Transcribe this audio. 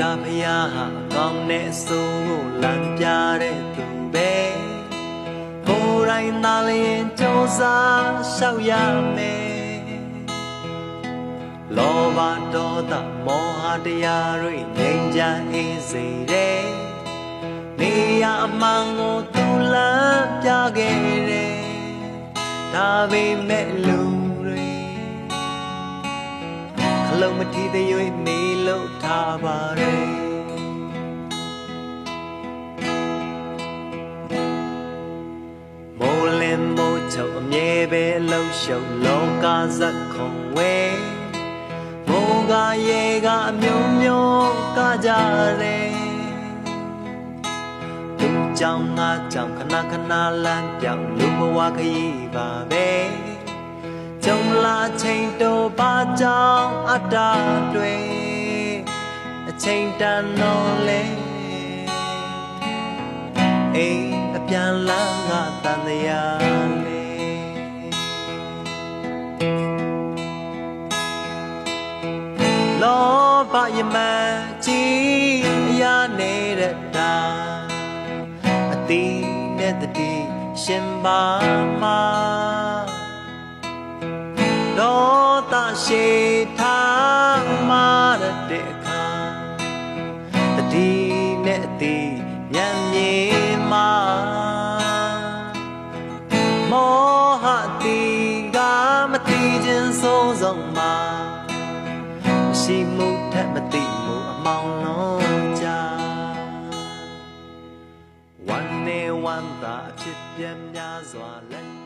တာဖျားဟာကောင်းတဲ့အဆိုးကိုလမ်းပြတဲ့သူပဲကိုယ်တိုင်သာလျင်ကြိုးစားရှောက်ရမယ်လောဘဒေါသမောဟတရားတွေငြိမ်းချမ်းအေးစေတဲ့နေရအမှန်ကိုသူလမ်းပြခဲ့တယ်ဒါပေမဲ့လူတွေခ လုံးမထီသေး၍မေးလို့ထားပါရဲ့မိုးလင်းမိုးချုပ်အမြဲပဲအလုံးရှုံလောကဇက်ခုံဝဲမိုးကရေကအမျိုးမျိုးကကြတယ်သူကြောင့်ငါကြောင့်ခဏခဏလမ်းပြောင်းလူဘဝခရီးပါပဲကြုံ လာချိန်တော့ဘာကြောင့်အတ္တတွေအချိန်တန်တော့လေအိမ်အပြန်လာငါတန်တရားလေလောဘယမကြီးအရာနေတဲ့တာအတိနဲ့တတိရှင်ပါမှာ ရှေထားမာတဲ့အခါတတိနဲ့အသေးညံမြေမှာမောဟတိကမတိခြင်းဆုံးဆုံးမှာမရှိမှုထက်မတိမှုအမောင်လွန်ကြဝမ်းနေဝမ်းသာအဖြစ်ပြန်များစွာလက်